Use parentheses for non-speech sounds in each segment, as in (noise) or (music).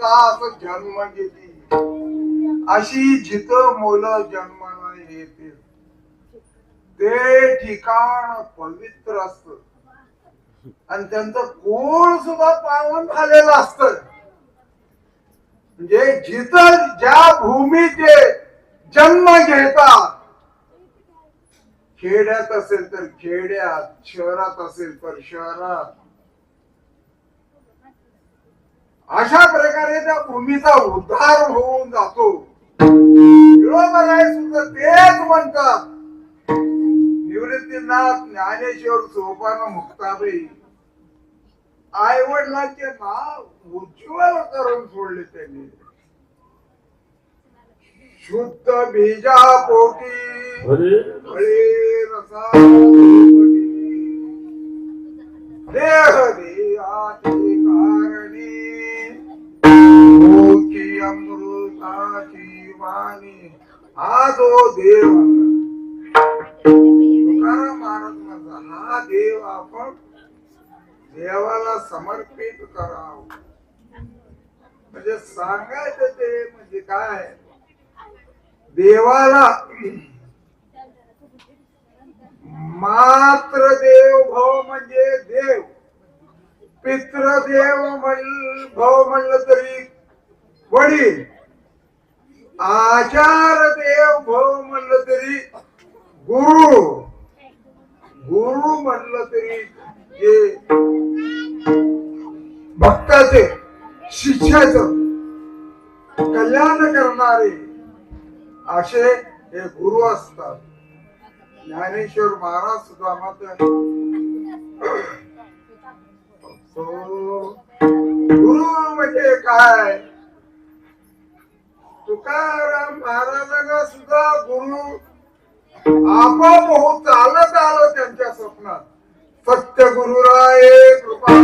दास जन्म घेती. अशी जित मोल जन्माला येते. ते ठिकाण पवित्र असत. आणि त्यांचं कोण सुद्धा पावन झालेलं असत. म्हणजे जित ज्या भूमीचे जन्म घेतात खेड्यात असेल तर खेड्यात शहरात असेल तर शहरात. अशा प्रकारे त्या भूमीचा उद्धार होऊन जातो. सुद्धा तेच म्हणतात. निवृत्तीनाथ ज्ञानेश्वर सोपान मुक्ताबाई. आई वडिलांचे नाव उज्ज्वल करून सोडले त्यांनी. शुद्ध बीजा पोटी फळे रसा पोटी. देह देहाची कारणे. भोगी अमृताची वाणी. हा जो देव तुकाराम महाराज म्हणतात हा देव आपण देवाला समर्पित कराव. म्हणजे सांगायचं ते म्हणजे काय? देवाला मात्र देव भाव म्हणजे देव. पितृदेव म्हण भाव म्हणलं तरी वडील आचार देव भव म्हणलं तरी गुरु. गुरु म्हणलं तरी जे भक्ताचे शिष्याच कल्याण करणारे असे हे गुरु असतात. ज्ञानेश्वर महाराज सुद्धा मात्र (coughs) गुरु म्हणजे काय? तुकाराम महाराजांना सुद्धा गुरु आपोआप होत चालत आलं त्यांच्या स्वप्नात. सत्य गुरुराय कृपा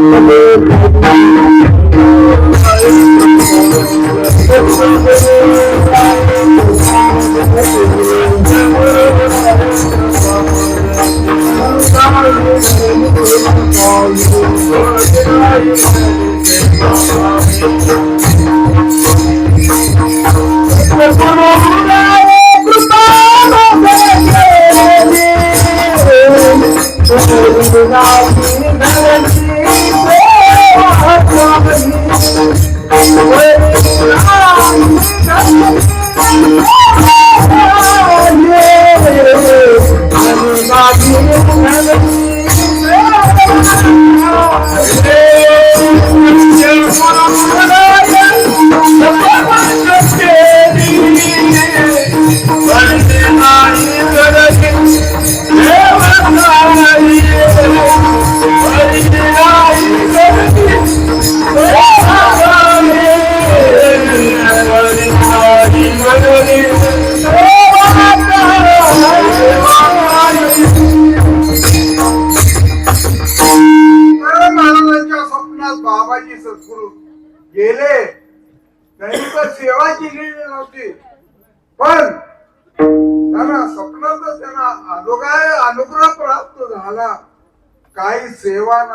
तुकाराम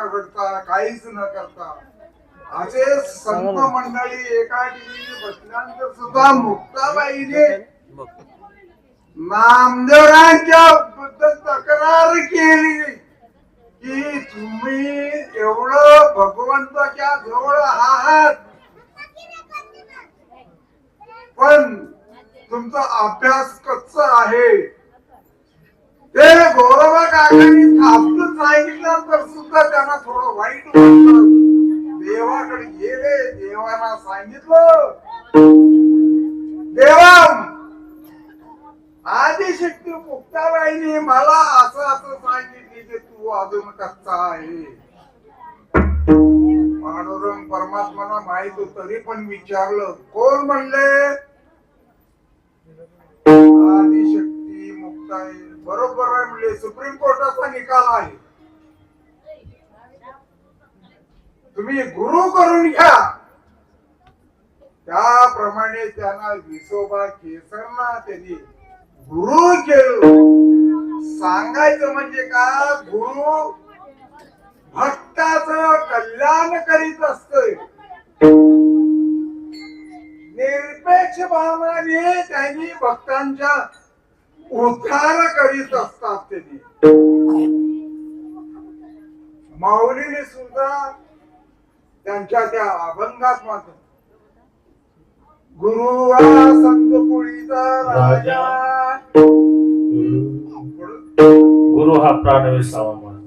न करता काहीच न करता. असे संत मंडळी एका ठिकाणी बसल्यानंतर सुद्धा मुक्ताबाईने नामदेवरांच्या बद्दल तक्रार केली. की तुम्ही एवढं भगवंताच्या जवळ आहात. पण तुमचा अभ्यास कच्च आहे. ते गौरवा काकांनी आपलं सांगितलं तर सुद्धा त्यांना थोडं वाईट वाटलं. देवाकडे गेले देवाला सांगितलं. देवा आदिशक्ती मुक्ताबाईने मला असं असं सांगितले की तू अजून कच्चा आहे. पांडुरंग परमात्माला माहीत तरी पण विचारलं. कोण म्हणले? आदिशक्ती बरोबर आहे म्हणले. सुप्रीम कोर्टाचा निकाल आहे. तुम्ही गुरु करून घ्या. त्याप्रमाणे त्यांना विसोबा केसरना त्यांनी गुरु केलं. सांगायचं म्हणजे का? गुरु भक्ताच कल्याण करीत असतोय. निरपेक्ष भावनाने त्यांनी भक्तांच्या उद्धार करीत असतात त्यांनी. माऊलीने सुद्धा त्यांच्या त्या अभंगात मात्र गुरु हा संत पुळीचा राजा. गुरु हा प्राण विसावा माझा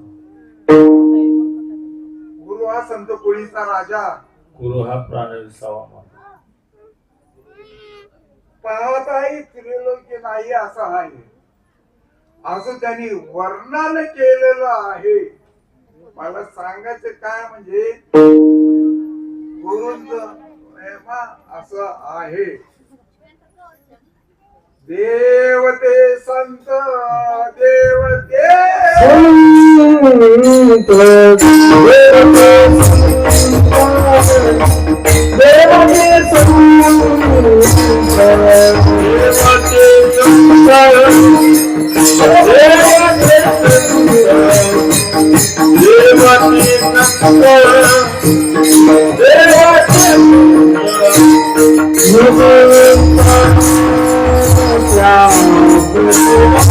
गुरु हा संत पुळीचा राजा. गुरु हा प्राण विसावा माझा पाहताही त्रिलोकी नाही असं आहे. असं त्यांनी वर्णन केलेलं आहे. मला सांगायचं काय म्हणजे गुरुंच असं आहे. देवते संत देवते. देवते Yeah.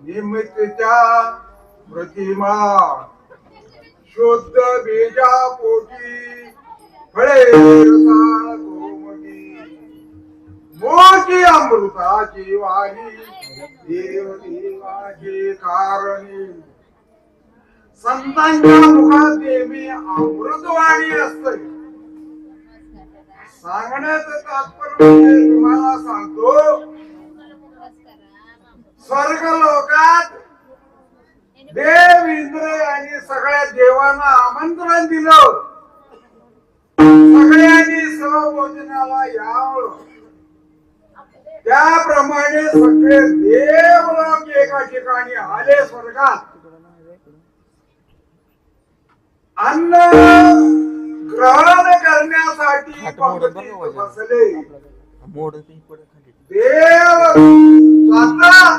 निमित्तच्या प्रतिमा. शुद्ध बीजा पोटी फळे मोठी अमृताची वाणी देव देवाची कारणी. संतांच्या मुखात नेहमी अमृतवाणी असते सांगण्याचं तात्पर्य म्हणजे तुम्हाला सांग स्वर्ग लोकात देव इंद्र यांनी सगळ्या देवांना आमंत्रण दिलं. सगळ्यांनी सहभोजनाला यावं. त्याप्रमाणे सगळे देव लोक एका ठिकाणी आले स्वर्गात. अन्न ग्रहण करण्यासाठी बसले. देव स्वतः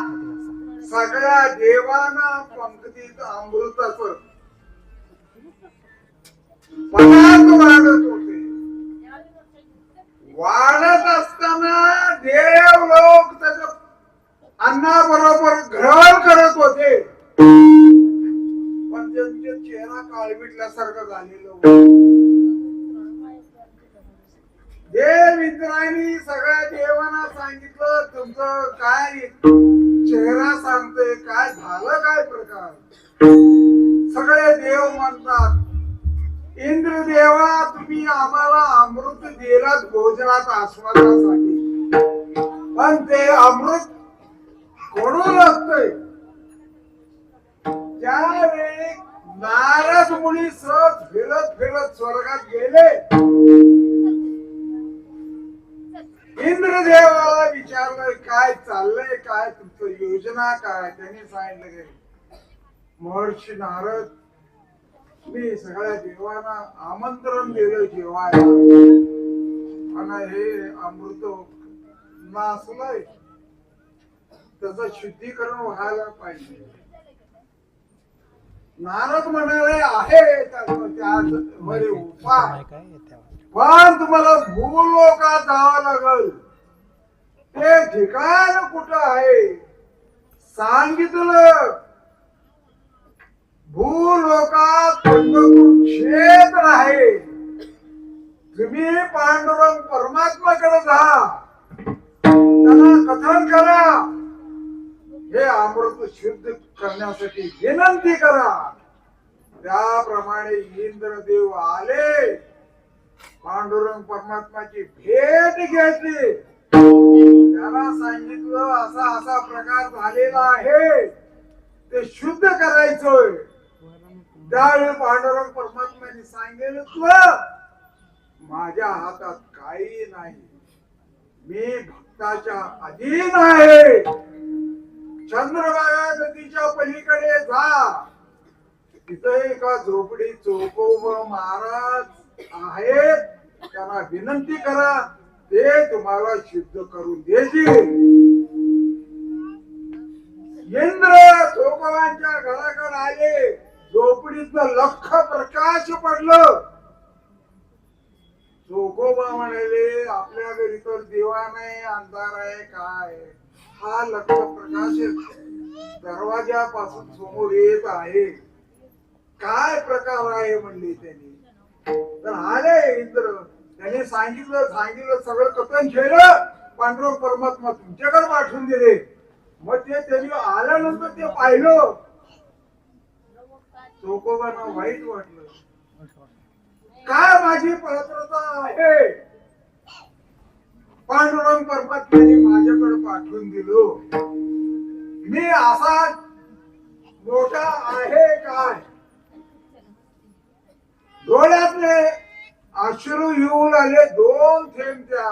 सगळ्या देवांना पंक्तीत अमृताच पदार्थ वाढत होते. वाढत असताना देव लोक त्याच अन्नाबरोबर ग्रहण करत होते. पण त्यांचे चेहरा काळविटल्यासारखं झालेलं देव इंद्रायणी सगळ्या देवांना सांगितलं तुमचं काय चेहरा सांगतोय? काय झालं? काय प्रकार? इंद्र देवा तुम्ही आम्हाला अमृत दिलात भोजनात आस्वादासाठी. पण ते अमृत कोणून असतय? त्यावेळी नारद मुनी सहज फिरत फिरत स्वर्गात गेले इंद्रदेवाला विचारलं काय चाललंय? काय तुमचं योजना काय? त्यांनी सांगितलं महर्षी नारद मी सगळ्या देवांना आमंत्रण दिलं जेवायला. आणि हे अमृत नासलंय. त्याच शुद्धीकरण व्हायला पाहिजे. नारद म्हणाले आहे त्यात उपाय. पण तुम्हाला भूलोकात जावं लागल. ते ठिकाण कुठं आहे? सांगितलं. तुम्ही पांडुरंग परमात्माकडे जा. त्यांना कथन करा. हे अमृत शुद्ध करण्यासाठी विनंती करा. त्याप्रमाणे इंद्रदेव आले. पांडुरंग परमात्माची भेट घेतली. त्याला सांगितलं असा असा प्रकार झालेला आहे. ते शुद्ध करायचोय. त्यावेळी पांडुरंग परमात्म्याने सांगितलं माझ्या हातात काही नाही. मी भक्ताच्या अधीन आहे. चंद्रभागा नदीच्या पलीकडे जा. तिथे एका झोपडी चोकोब महाराज आहेत. त्यांना विनंती करा. ते तुम्हाला सिद्ध करून देतील. इंद्र चोकोबांच्या घराकडे आले. झोपडीतलं लख प्रकाश पडलं. चोकोबा म्हणाले आपल्या घरी तर दिवा नाही अंधार आहे काय हा लक्ष प्रकाश दरवाजापासून समोर येत आहे. काय प्रकार आहे? म्हणले त्यांनी. तर आले इंद्र. त्याने सांगितलं सांगितलं सगळं कथन केलं. पांडुरंग परमात्मा तुमच्याकडे पाठवून दिले. मग ते त्यांनी आल्यानंतर ते पाहिलं. चोकोबांना वाईट वाटलं. काय माझी पात्रता पांडुरंग परमात्म्याने माझ्याकडे पाठवून दिलो. मी असा मोठा आहे काय? डोळ्यातले अश्रू येऊन आले दोन थेंब त्या.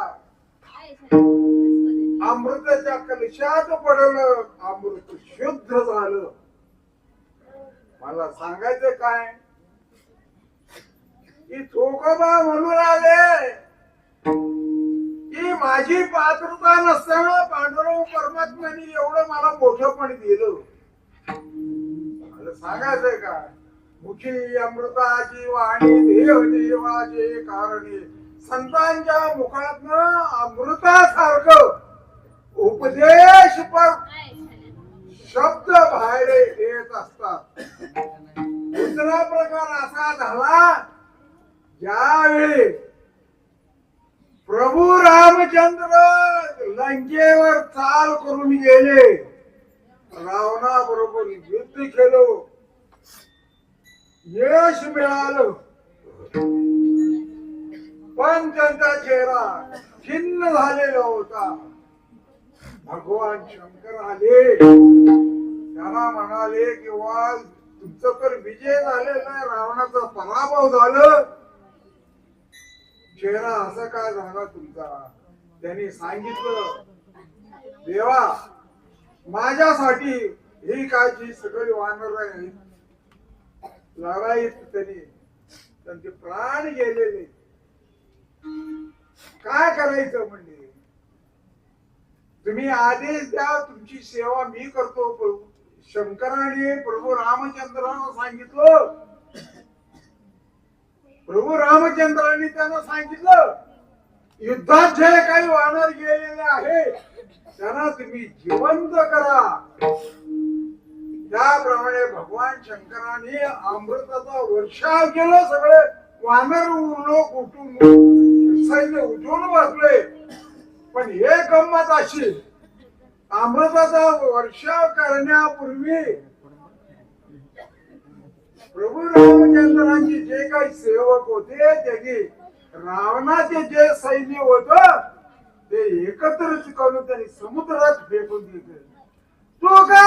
अमृताच्या कलशात पडलं अमृत शुद्ध झालं. मला सांगायचं काय? की चोकोबा म्हणून आले. माझी पात्रता नसताना पांडुरंग परमात्म्याने एवढं मला मोठं पण दिलं. मला सांगायचंय का? मुखी अमृताची वाणी देव देवाचे कारणे. संतांच्या मुखातनं अमृतासारखं उपदेश पर शब्द बाहेर येत असतात. दुसरा प्रकार असा झाला ज्यावेळी प्रभू रामचंद्र लंकेवर चाल करून गेले. रावणा बरोबर युद्ध केलो. यश मिळालं. पण त्यांचा चेहरा खिन्न झालेला होता. भगवान शंकर आले. त्यांना म्हणाले किंवा तुमचं तर विजय झालेला आहे. रावणाचा पराभव झालं. चेहरा असा काय झाला तुमचा? त्यांनी सांगितलं देवा माझ्यासाठी ही काय जी सगळी वानर आहेत लढाईत त्यांनी त्यांचे प्राण गेलेले. काय करायचं म्हणजे? तुम्ही आदेश द्या तुमची सेवा मी करतो. प्रभू शंकराने प्रभू रामचंद्रांना सांगितलं प्रभू रामचंद्रांनी त्यांना सांगितलं युद्धात जे काही वानर गेलेले आहे त्यांना तुम्ही जिवंत करा. त्याप्रमाणे भगवान शंकराने अमृताचा वर्षाव केला सगळे वानर उरलो कुटुंब सैन्य उठून बसले. पण हे गंमत अशी अमृताचा वर्षाव करण्यापूर्वी प्रभू रामचंद्रांचे जे काही सेवक होते त्यांनी रावणाचे जे सैन्य होत ते एकत्रच करून त्यांनी समुद्रात फेकून दिले. तो का